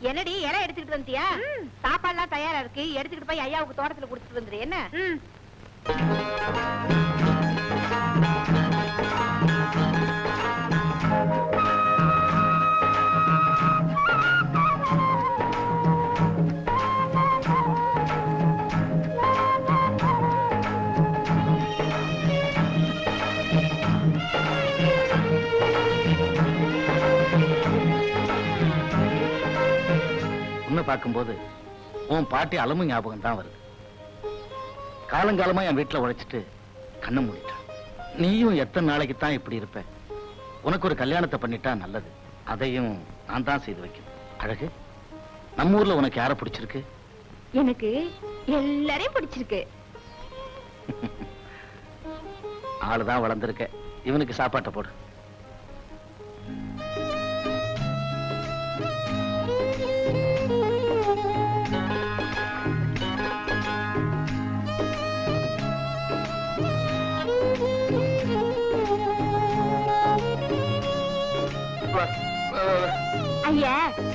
என்னடி இலை எடுத்துக்கிட்டு வந்தியா சாப்பாடுலாம் தயாரா இருக்கு? எடுத்துக்கிட்டு போய் ஐயாவுக்கு தோட்டத்துல கொடுத்துட்டு வந்துரு என்ன? பார்க்கும்போது உன் பாட்டி அலமு ஞாபகம் தான் வருது. காலங்காலமா என் வீட்டுல உழைச்சிட்டு கண்ணை மூடிட்டான். நீயும் எத்தனை நாளைக்கு தான் இப்படி இருப்ப? உனக்கு ஒரு கல்யாணத்தை பண்ணிட்டா நல்லது. அதையும் நான் தான் செய்து வைக்கணும். அழகு நம்ம ஊர்ல உனக்கு யாரை பிடிச்சிருக்கு? எனக்கு எல்லாரையும் பிடிச்சிருக்கு. ஆளுதான் வளர்ந்துருக்க. இவனுக்கு சாப்பாட்டை போடு.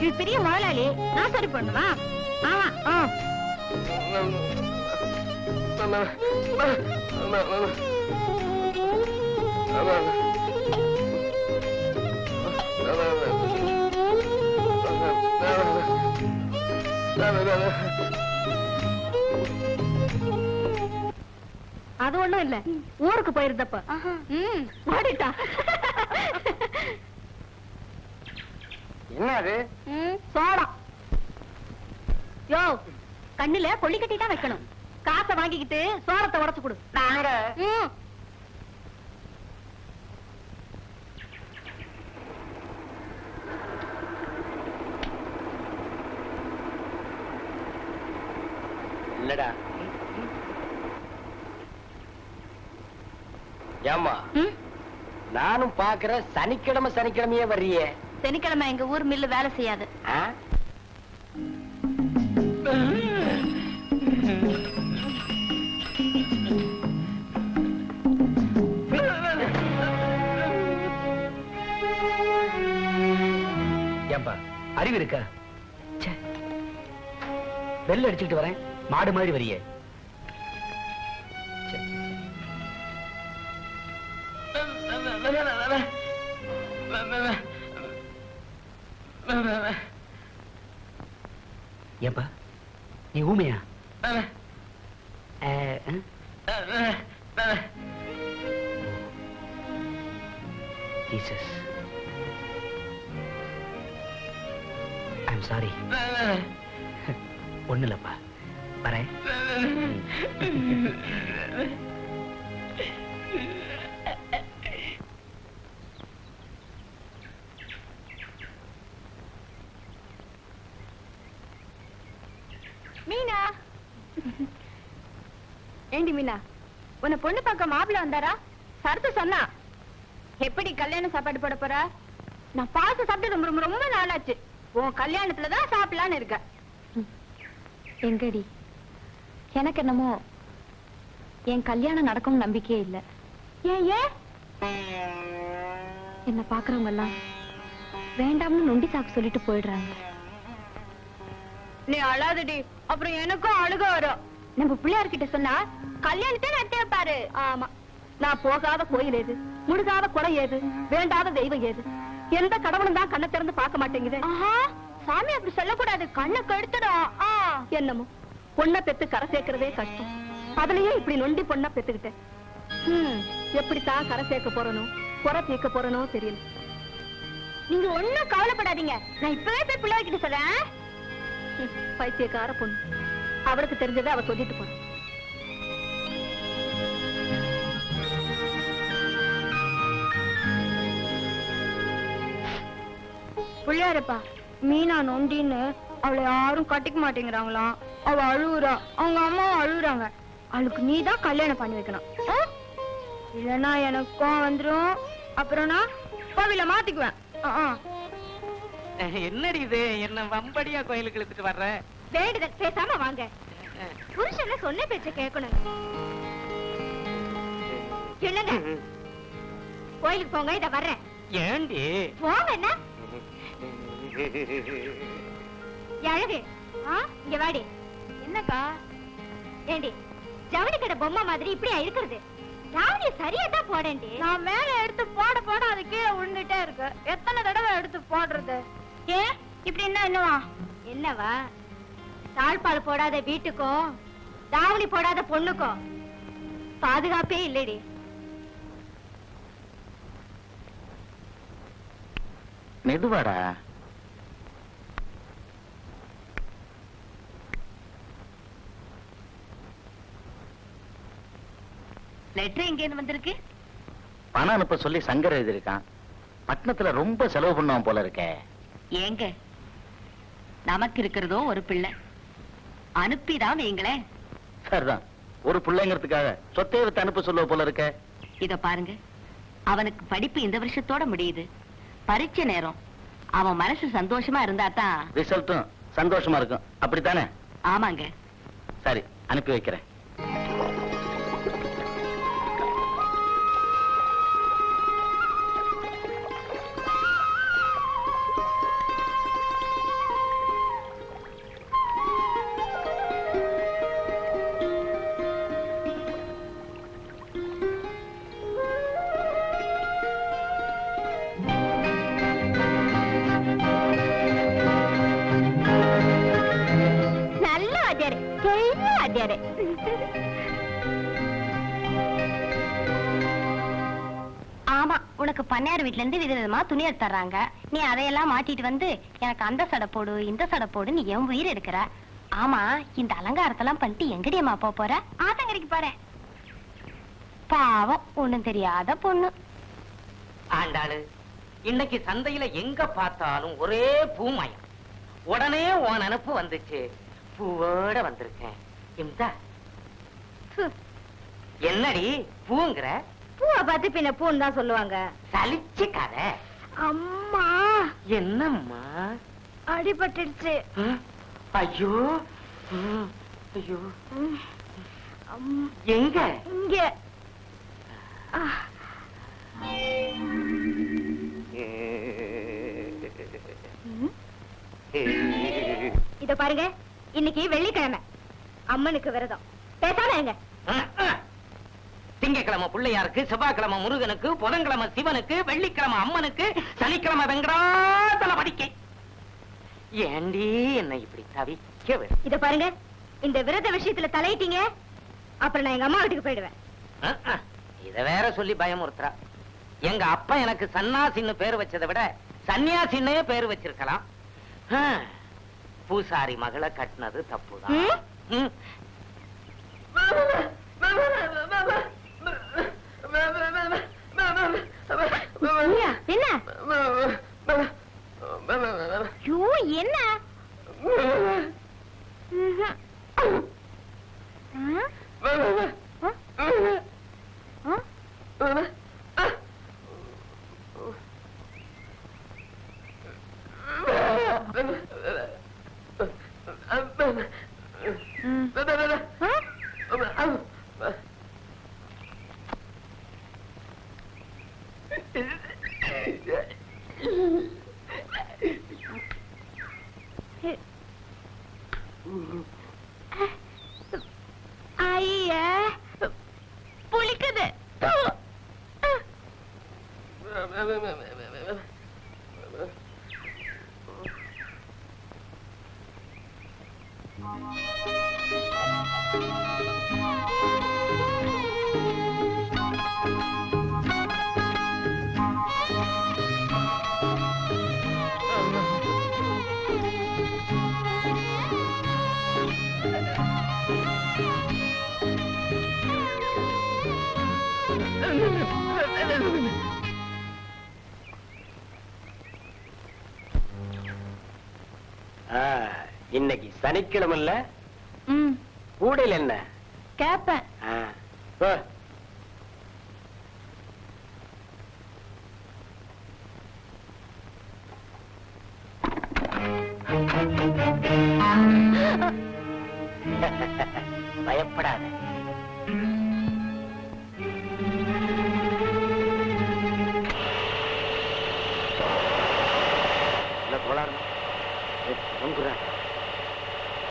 இது பெரிய முதலாளி. நான் சரி பண்ணுவா ஆமா ஆ. அது ஒண்ணும் இல்ல. ஊருக்கு போயிருந்தப்ப. ஓடிட்டா. என்ன அது சோளம் யோ கண்ணுல கொள்ளி கட்டி தான் வைக்கணும். காசை வாங்கிக்கிட்டு சோளத்தை உடைச்சு கொடு. நாங்க ம். இல்லடா ஏம்மா? ம். நானும் பாக்குறேன் சனிக்கிழமை சனிக்கிழமையே வர்றியே. சனிக்கிழமை எங்க ஊர் மில்லு வேலை செய்யாது? ஏம்பா அறிவு இருக்கா. பெல் அடிச்சுட்டு வரேன் மாடு மாதிரி வரியே ஏப்பா நீ ஊமையா. ஜீசஸ் ஐம் சாரி ஒண்ணு இல்லப்பா வரேன் மீனா ஏண்டி மீனா உன்னை பொண்ணு பார்க்க மாப்பிள்ள வந்தாரா? சரத்து சொன்னா. எப்படி கல்யாண சாப்பாடு போட போற? நான் பாச சாப்பிட்டு ரொம்ப ரொம்ப நாளாச்சு. உன் கல்யாணத்துல தான் சாப்பிடலான்னு இருக்க எங்கடி? எனக்கு என்னமோ என் கல்யாணம் நடக்கும் நம்பிக்கையே இல்ல. ஏன் ஏன்? என்ன பாக்குறவங்க எல்லாம் வேண்டாம்னு நொண்டி சாக்கு சொல்லிட்டு போயிடுறாங்க. நீ அழாதடி. அப்புறம் எனக்கும் அழுக வரும். நம்ம பிள்ளையார் கிட்ட சொன்னா கல்யாணத்தை நடத்தி வைப்பாரு. ஆமா. நான் போகாத கோயில் ஏது? முழுகாத குறை ஏது? வேண்டாத தெய்வம் ஏது? எந்த கடவுளும் தான் கண்ணை திறந்து பார்க்க மாட்டேங்குது. சாமி அப்படி சொல்லக்கூடாது. கண்ணை கெடுத்துடும். என்னமோ? பொண்ணை பெத்து கரை சேர்க்கறதே கஷ்டம். அதுலயே இப்படி நொண்டி பொண்ணா பெத்துக்கிட்டேன். எப்படித்தான் கரை சேர்க்க போறனோ குறை தீர்க்க போறனோ தெரியல. நீங்க ஒண்ணும் கவலைப்படாதீங்க. நான் இப்பவே போய் கிட்ட சொல்றேன். பைத்தியக்கார பொண்ணு. அவளுக்கு தெரிஞ்சதை அவ சொல்லிட்டு போறா. பிள்ளையாரப்பா மீனா நொண்டின்னு அவளை யாரும் கட்டிக்க மாட்டேங்கிறாங்களாம் அவ அழுவுறா அவங்க அம்மா அழுகுறாங்க. அவளுக்கு நீ தான் கல்யாணம் பண்ணி வைக்கணும்? இல்லைன்னா எனக்கும் வந்துரும். அப்புறம் நான் கோவில மாத்திக்குவேன். என்னடி இது? என்ன வம்படியா கோயிலுக்கு இழுத்துட்டு வர்ற? வேண்டுதல். பேசாம வாங்க. புருஷன்ல சொன்ன பேச்ச கேட்கணும். என்னங்க? கோயிலுக்கு போங்க இத வர்றேன். ஏண்டி? போங்க என்ன? அழகு. இங்க வாடி. என்னக்கா? ஏண்டி ஜவுளி கடை பொம்மை மாதிரி இப்படியா இருக்கிறது? ஜவுளி சரியா தான் போடேண்டி நான் மேல எடுத்து போட போட அது கீழே விழுந்துட்டே இருக்கு. எத்தனை தடவை எடுத்து போடுறது? ஏ இப்படி என்ன என்னவா என்னவா? தாழ்பால் போடாத வீட்டுக்கும் தாவணி போடாத பொண்ணுக்கும் பாதுகாப்பே இல்லடி. மெதுவாடா. லெட்டர் எங்க இருந்து வந்திருக்கு? பணம் அனுப்ப சொல்லி சங்கர் எழுதியிருக்கான். பட்டணத்துல ரொம்ப செலவு பண்ணுவான் போல இருக்கே. ஏங்க நமக்கு இருக்கிறதோ ஒரு பிள்ளை. அனுப்பிதான் வைங்களேன் சரிதான். ஒரு பிள்ளைங்கிறதுக்காக சொத்தையை வித்து அனுப்ப சொல்லுவ போல இருக்க. இத பாருங்க அவனுக்கு படிப்பு இந்த வருஷத்தோட முடியுது. பரீட்சை நேரம். அவன் மனசு சந்தோஷமா இருந்தா தான். ரிசல்ட்டும் சந்தோஷமா இருக்கும். அப்படித்தானே? ஆமாங்க. சரி அனுப்பி வைக்கிறேன். உனக்கு பண்ணையார் வீட்ல இருந்து விதவிதமா துணி எடுத்து தர்றாங்க. நீ அதையெல்லாம் மாட்டிட்டு வந்து எனக்கு அந்த சடை போடு இந்த சடை போடு நீ என் உயிர் எடுக்கிற. ஆமா இந்த அலங்காரத்தெல்லாம் பண்ணிட்டு எங்கடியம்மா போக போற? ஆத்தங்கரைக்கு போறேன் பாவம் ஒண்ணும் தெரியாத பொண்ணு. ஆண்டாளு இன்னைக்கு சந்தையில எங்க பார்த்தாலும் ஒரே பூமயம். உடனே உன் நினப்பு வந்துச்சு. பூவோட வந்திருக்கேன். இந்தா. என்னடி பூங்கிற? பூவை பார்த்து பின்ன பூன்னு தான் சொல்லுவாங்க. சலிச்சு கதை. அம்மா. என்னம்மா? அடிபட்டுடுச்சு. ஆ? ஐயோ. ஐயோ. எங்க? இங்க. இத பாருங்க. இன்னைக்கு வெள்ளிக்கிழமை. அம்மனுக்கு விரதம். பேசாம எங்க திங்கட்கிழமை பிள்ளையாருக்கு செவ்வாய்க்கிழமை முருகனுக்கு புதன்கிழமை சிவனுக்கு வெள்ளிக்கிழமை அம்மனுக்கு சனிக்கிழமை வெங்கடாத்தல படிக்கை ஏண்டி என்னை இப்படி தவிக்க? இத பாருங்க இந்த விரத விஷயத்துல தலையிட்டீங்க அப்புறம் நான் எங்க அம்மா வீட்டுக்கு போயிடுவேன். இத வேற சொல்லி பயமுறுத்துறா எங்க அப்பா எனக்கு சன்னாசின்னு பேர் வச்சதை விட சன்னியாசின்னே பேர் வச்சிருக்கலாம். பூசாரி மகளை கட்டினது தப்புதான் என்ன? ஐயோ என்ன? ம்ஹும். ஆ? ஆ? ம். ஆ? ஐயா இன்னைக்கு சனிக்கிழமைல ம். கூடையில் என்ன? கேப்பேன். பயப்படாத. இல்ல ஏ, வந்துடுறேன்.